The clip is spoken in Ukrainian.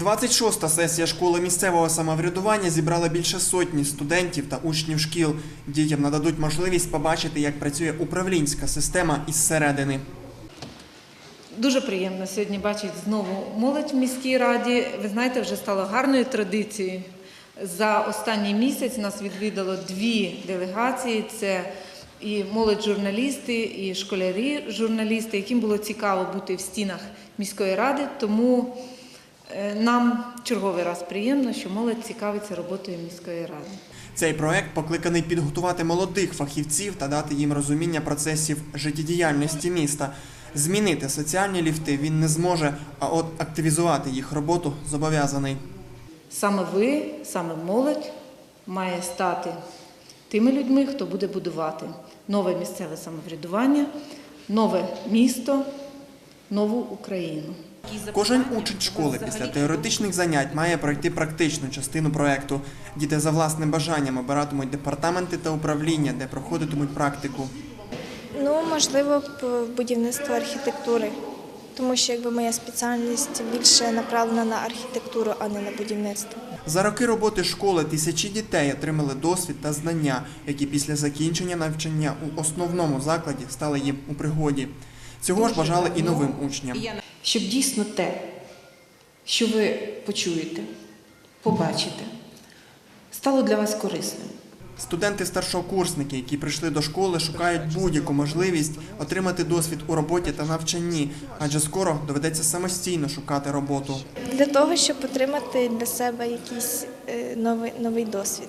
26-та сесія школи місцевого самоврядування зібрала більше сотні студентів та учнів шкіл. Дітям нададуть можливість побачити, як працює управлінська система із середини. Дуже приємно сьогодні бачити знову молодь в міській раді. Ви знаєте, вже стало гарною традицією. За останній місяць нас відвідало дві делегації: це і молодь журналісти, і школярі журналісти, яким було цікаво бути в стінах міської ради. Тому нам черговий раз приємно, що молодь цікавиться роботою міської ради. Цей проект покликаний підготувати молодих фахівців та дати їм розуміння процесів життєдіяльності міста. Змінити соціальні ліфти він не зможе, а от активізувати їх роботу зобов'язаний. Саме ви, саме молодь, має стати тими людьми, хто буде будувати нове місцеве самоврядування, нове місто, нову Україну. Кожен учень школи після теоретичних занять має пройти практичну частину проекту. Діти за власним бажанням обиратимуть департаменти та управління, де проходитимуть практику. Ну, можливо, будівництво архітектури, тому що якби моя спеціальність більше направлена на архітектуру, а не на будівництво. За роки роботи школи тисячі дітей отримали досвід та знання, які після закінчення навчання у основному закладі стали їм у пригоді. Цього ж бажали і новим учням. Щоб дійсно те, що ви почуєте, побачите, стало для вас корисним. Студенти-старшокурсники, які прийшли до школи, шукають будь-яку можливість отримати досвід у роботі та навчанні, адже скоро доведеться самостійно шукати роботу. Для того, щоб отримати для себе якийсь е, новий, новий досвід.